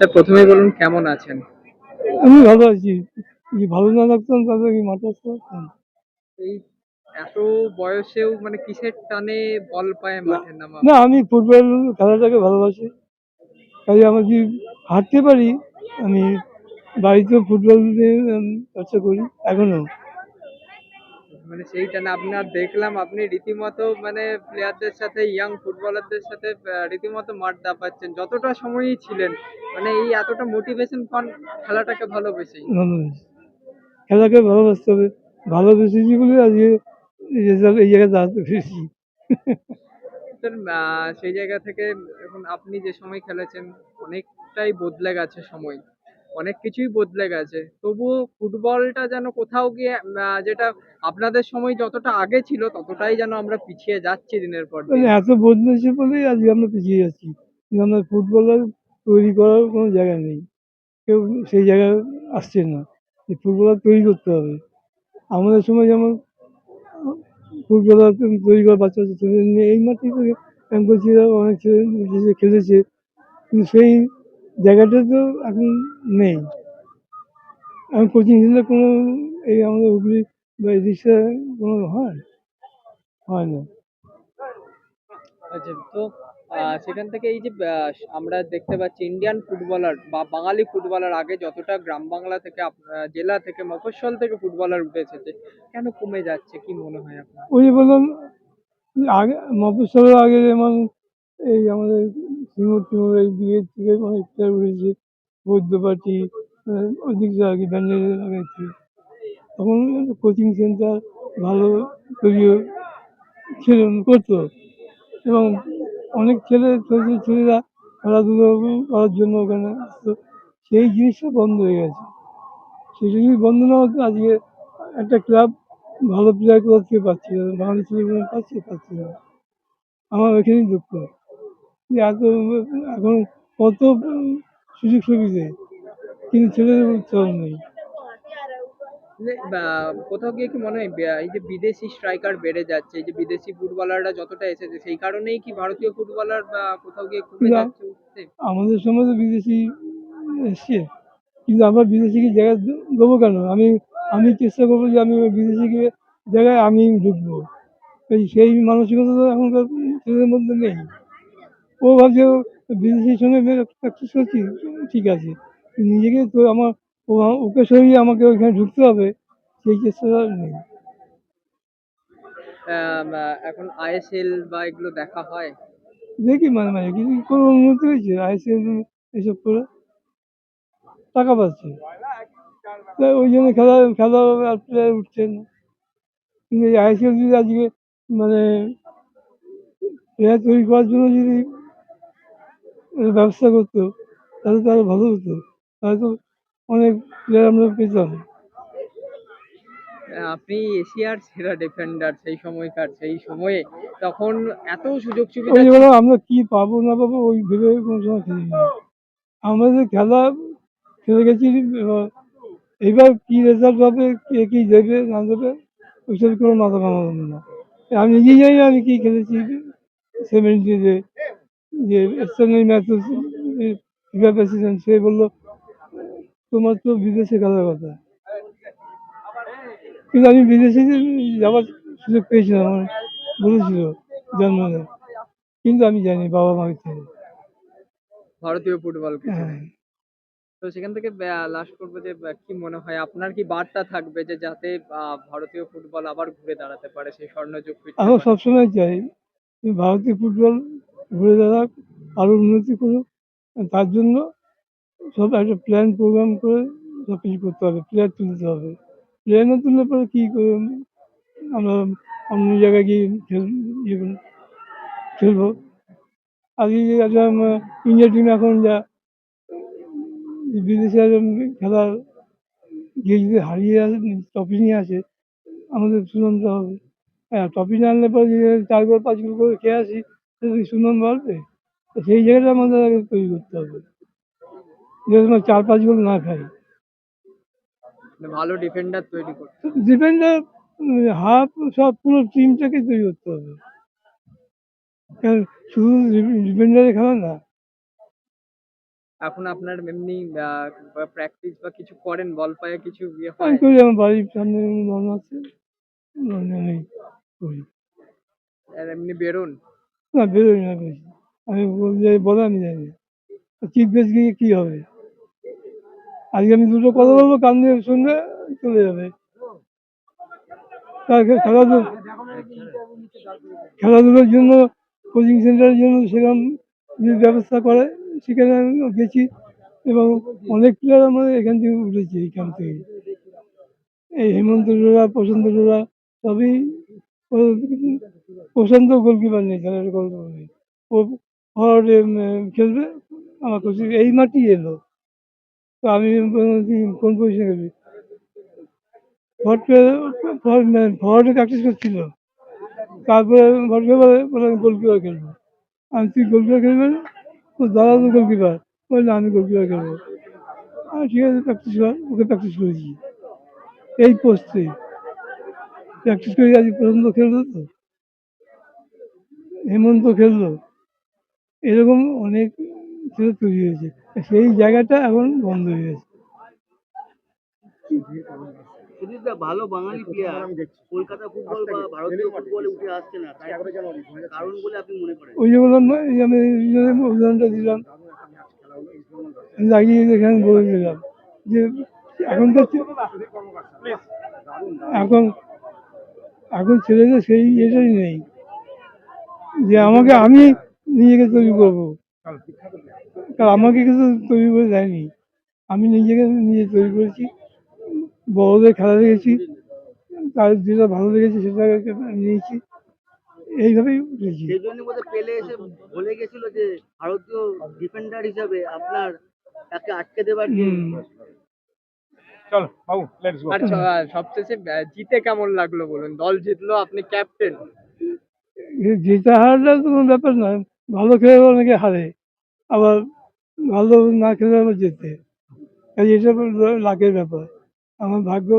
Sir প্রথমেই বলুন কেমন আছেন? আমি ভালো আছি। যদি ভালো না থাকতাম তাহলে কি মাথা আসতে পারতাম এই এত বয়সেও মানে কিসের টানে বল পায়ে মাঠে নামা? না আমি ফুটবল খেলাটাকে ভালোবাসি। কাজে আমার যদি হাঁটতে পারি আমি বাড়িতেও ফুটবল নিয়ে চর্চা করি। এখনও। মানে সেই টানে আপনার দেখলাম আপনি রীতিমতো মানে প্লেয়ারদের সাথে ইয়াং ফুটবলারদের সাথে রীতিমতো মাঠ দাপাচ্ছেন যতটা সময়ই ছিলেন মানে এই এতটা মোটিভেশন পান খেলাটাকে ভালোবেসেই। ভালোবাসি। খেলাকে ভালোবাসতে হবে। ভালোবেসেছি বলে আজকে এই জায়গায় দাঁড়াতে পেরেছি। সেই জায়গা থেকে এখন আপনি যে সময় খেলেছেন অনেকটাই বদলে গেছে সময়। অনেক কিছুই বদলে গেছে। তবুও ফুটবলটা যেন কোথাও গিয়ে যেটা আপনাদের সময় যতটা আগে ছিল, ততটাই যেন আমরা পিছিয়ে যাচ্ছি দিনের পর এত বদলেছে বলেই আজকে আমরা পিছিয়ে যাচ্ছি। আমরা ফুটবলার তৈরি করার কোনো জায়গা নেই। কেউ সেই জায়গায় আসছে না। ফুটবলার তৈরি করতে হবে। আমাদের সময় যেমন ফুটবলার তৈরি করা বাচ্চা বাচ্চা ছেলে নিয়ে এই মাঠেই তো অনেক ছেলে খেলেছে। কিন্তু সেই জায়গাটা তো এখন নেই। এখন কোচিং সেন্টার কোনো এই আমাদের হুগলি বা এদিকটা কোনো হয়? হয় না। আচ্ছা তো সেখান থেকে এই যে আমরা দেখতে পাচ্ছি ইন্ডিয়ান ফুটবলার বা বাঙালি ফুটবলার আগে যতটা গ্রাম বাংলা থেকে জেলা থেকে মফস্বল থেকে ফুটবলার উঠে এসেছে কেন কমে যাচ্ছে? কি মনে হয় আপনার? ওই বললাম আগে মফস্বলের আগে যেমন এই আমাদের সিঙ্গুর টিমুর এই দিকের থেকে অনেক প্লেয়ার উঠেছে বৈদ্যপাটি ওই দিকটা আগে ব্যান্ডেল লাগাইছে। তখন কোচিং সেন্টার ভালো তৈরি ছিল করতো। এবং অনেক ছেলে ছোটো ছেলেরা খেলাধুলো করার জন্য ওখানে আসতো। সেই জিনিসটা বন্ধ হয়ে গেছে। সেটা যদি বন্ধ না হতো আজকে একটা ক্লাব ভালো প্লেয়ার থেকে পাচ্ছি না। বাঙালি ছেলেগুলো পাচ্ছে পাচ্ছে না। আমার ওইখানেই দুঃখ। এখন কত সুযোগ সুবিধে? কিন্তু ছেলেদের উৎসাহ নেই। যে, কোথাও গিয়ে কি মনে হয় এই যে বিদেশি স্ট্রাইকার বেড়ে যাচ্ছে এই যে বিদেশি ফুটবলাররা যতটা এসেছে সেই কারণেই কি ভারতীয় ফুটবলার বা কোথাও গিয়ে কমে যাচ্ছে আমাদের সময় তো বিদেশি এসছে। কিন্তু আমরা বিদেশিকে জায়গা দে- দেবো কেন? আমি আমি চেষ্টা করব যে আমি বিদেশিকে জায়গায় আমি ঢুকবো। এই সেই মানসিকতা তো এখনকার ছেলেদের মধ্যে নেই। ও ভাবছে ও বিদেশির সঙ্গে প্র্যাকটিস করছি ঠিক আছে। নিজেকে তো আমার ও ওকে সরিয়ে আমাকে ওইখানে ঢুকতে হবে সেই চেষ্টাটা নেই। এখন আইএসএল বা এগুলো দেখা হয়? দেখি মাঝে মাঝে কিছু কোনো উন্নতি হয়েছে আইসিএল এসব করে টাকা পাচ্ছে। তাই ওই জন্য খেলা খেলা আর প্লেয়ার উঠছে না। কিন্তু এই আইসিএল যদি আজকে মানে প্লেয়ার তৈরি করার জন্য যদি ব্যবস্থা করতো তাহলে তো আরও ভালো হতো। তাহলে তো অনেক প্লেয়ার আমরা পেতাম। আপনি এশিয়ার সেরা ডিফেন্ডার সেই সময়কার সেই সময়ে তখন এত সুযোগ সুবিধা আমরা কি পাবো না পাবো ওই ভেবে কোনো সময় খেলি না আমাদের খেলা খেলে গেছি এবার কি রেজাল্ট হবে কে কি দেবে না দেবে ওইসব কোনো মাথা ঘামালাম না। আমি নিজেই জানি আমি কি খেলেছি। সেভেন্টিতে যে এক্সটার্নাল ম্যাচ ফিফা প্রেসিডেন্ট সে বলল তোমার তো বিদেশে খেলার কথা। কিন্তু আমি বিদেশে যাওয়ার সুযোগ পেয়েছিলাম আমার বলেছিল জন্মদিনে কিন্তু আমি জানি বাবা মাকে ছেড়ে ভারতীয় ফুটবলকে হ্যাঁ। তো সেখান থেকে লাস্ট করব যে কি মনে হয় আপনার কি বার্তা থাকবে যে যাতে ভারতীয় ফুটবল আবার ঘুরে দাঁড়াতে পারে সেই স্বর্ণযুগ পারে? সবসময় চাই ভারতীয় ফুটবল ঘুরে দাঁড়াক আরও উন্নতি করুক। তার জন্য সব একটা প্ল্যান প্রোগ্রাম করে সব কিছু করতে হবে প্লেয়ার তুলতে হবে। প্লেয়ার না তুললে পরে কী করে আমরা অন্য জায়গায় গিয়ে খেল ইয়ে খেলব। আজকে একটা ইন্ডিয়া টিম এখন যা, বিদেশে খেলা গিয়ে যদি হারিয়ে আসে ট্রফি নিয়ে আসে আমাদের সুনামটা হবে। হ্যাঁ ট্রফি না আনলে পরে চার গোল, পাঁচ গোল করে খেয়ে আসি। কি সুনাম বাড়বে সেই জায়গাটা আমাদের আগে তৈরি করতে হবে। আমরা চার পাঁচ গোল না খাই। মানে ভালো ডিফেন্ডার তৈরি করতে ডিফেন্ডার হাফ সব পুরো টিমটাকে তৈরি করতে হবে। কারণ শুধু ডিফেন্ডারে খেলা না। এখন আপনার এমনি প্র্যাকটিস বা কিছু করেন বল পায়ে কিছু ইয়ে হয়? করি আমার বাড়ির সামনে লন আছে। লনে আমি করি। এমনি বেরোন? না বেরোই না বেশি আমি বল- আমি জানি চিফ গেস্ট গিয়ে কী হবে? আজকে আমি দুটো কথা বলব কান দিয়ে শুনবে, চলে যাবে। খেলাধুলো খেলাধুলোর জন্য কোচিং সেন্টারের জন্য সেরকম যে ব্যবস্থা করে, সেখানে আমি গেছি এবং অনেক প্লেয়ার আমাদের এখান থেকে উঠেছে ক্যাম্প থেকে। এই হেমন্ত ডোরা, প্রশান্ত ডোরা, সবই প্রশান্ত গোলকিপার নেই খেলার গোলকিপার নেই। ও ফরওয়ার্ডে খেলবে? আমার কোচিং এই মাঠই এলো। তো আমি কোন পজিশনে খেলবি? ফরওয়ার্ডে প্র্যাকটিস করছিল। তারপরে ভট করে বলে বলে আমি গোলকিপার খেলব। আমি তুই গোলকিপার খেলবে না তো দাদা তো গোলকিপার বললে, আমি গোলকিপার খেলব। ঠিক আছে প্র্যাকটিস কর, ওকে প্র্যাকটিস করেছি এই পোস্টে প্র্যাকটিস করে আজ পর্যন্ত খেললো তো? হেমন্ত খেললো। এরকম অনেক ছেলে তৈরি হয়েছে। সেই জায়গাটা এখন বন্ধ হয়ে গেছে। সুদীপদা ভালো বাঙালি প্লেয়ার কলকাতা ফুটবল বা ভারতীয় ফুটবলে উঠে আসছে না। কারণ বলে আপনি মনে করেন? ওই যে বললাম না, আমি উদাহরণটা দিলাম। লাগিয়ে এখানে বলে দিলাম। যে এখনকার ছে- এখন এখন ছেলেদের সেই এটাই নেই। যে আমাকে আমি নিজেকে তৈরি করব। কারণ আমাকে কিন্তু তৈরি করে দেয়নি। আমি নিজেকে নিজে তৈরি করেছি বড়দের খেলা দেখেছি তার যেটা ভালো লেগেছে সেটাকে নিয়েছি এইভাবেই উঠেছি সেই জন্য বোধহয় পেলে এসে বলে গেছিল যে ভারতীয় ডিফেন্ডার হিসাবে আপনার তাকে আটকে দেবার। চলো বাবু লেটস গো স- সবশেষে জিতে কেমন লাগল বলুন? দল জিতলো আপনি ক্যাপ্টেন জেতা হারাটা তো কোনো ব্যাপার নয়। ভালো খেলে অনেকে হারে। আবার ভালো না খেলে আবার জেতে। এটা লাখের ব্যাপার। আমার ভাগ্য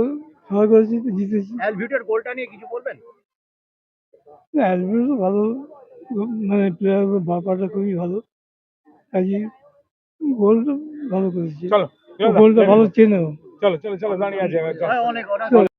সহায় করেছি জিতেছি। অ্যালভিউটের গোলটা নিয়ে কিছু বলবেন? অ্যালভিটো ভালো। মানে প্লেয়ার ব্যাপারটা খুবই ভালো। কাজে গোলটা ভালো করেছে। চলো গোলটা ভালো চেনেও। চলো চলো চলো দাঁড়িয়ে অনেক অনেক।